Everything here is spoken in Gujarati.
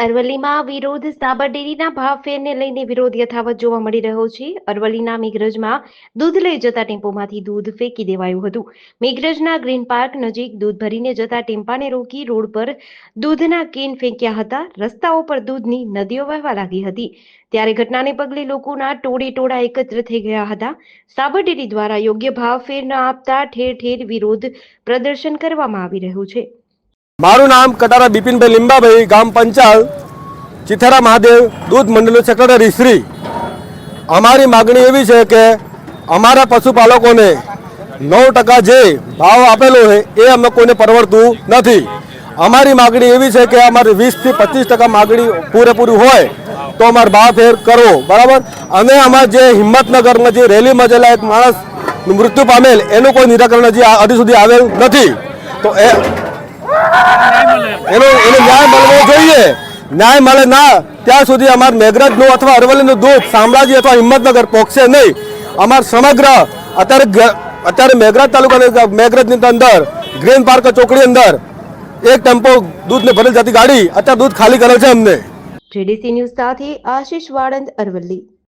અરવલ્લીમાં વિરોધ સાબર ડેરીના ભાવ ફેરને લઈને વિરોધ યથાવત જોવા મળી રહ્યો છે. અરવલ્લીના મેઘરજમાં દૂધ લઈ જતા ટેમ્પોમાંથી દૂધ ફેંકી દેવાયું હતું. મેઘરજના ગ્રીન પાર્ક નજીક દૂધ ભરીને જતા ટેમ્પાને રોકી રોડ પર દૂધના કેન ફેંક્યા હતા. રસ્તાઓ પર દૂધની નદીઓ વહેવા લાગી હતી. ત્યારે ઘટનાને પગલે લોકોના ટોળે ટોળા એકત્ર થઈ ગયા હતા. સાબર ડેરી દ્વારા યોગ્ય ભાવ ફેર ન આપતા ઠેર ઠેર વિરોધ પ્રદર્શન કરવામાં આવી રહ્યું છે. મારું નામ કટારા બિપિનભાઈ લીંબાભાઈ, ગામ પંચાલ, ચિથરા મહાદેવ, દૂધ મંડળનું સેક્રેટરી શ્રી. અમારી માગણી એવી છે કે અમારા પશુપાલકોને નવ ટકા જે ભાવ આપેલો છે, એ અમે કોઈને પરવડતું નથી. અમારી માગણી એવી છે કે અમારી વીસથી પચીસ ટકા માગણી પૂરેપૂરી હોય, તો અમારે ભાવ ફેર કરો બરાબર? અને અમારે જે હિંમતનગરમાં જે રેલીમાં જેલા એક માણસ મૃત્યુ પામેલ, એનું કોઈ નિરાકરણ હજી હજી સુધી આવેલ નથી. તો એ એનો એને ન્યાય મળવો જોઈએ. ન્યાય મળે ના ત્યાં સુધી અમાર મેઘરજનું અથવા અરવલ્લીનું દૂધ શામળાજી અથવા હિંમતનગર પહોંચશે નહીં. અમાર સમગ્ર અત્યારે અત્યારે મેઘરજ તાલુકાની મેઘરજની અંદર ગ્રીન પાર્ક ચોકડી અંદર એક ટેમ્પો દૂધને ભરેલ જતી ગાડી અત્યારે દૂધ ખાલી કરે છે અમને. જેડીસી ન્યૂઝ સાથે આશીષ વાળંદ અરવલ્લી.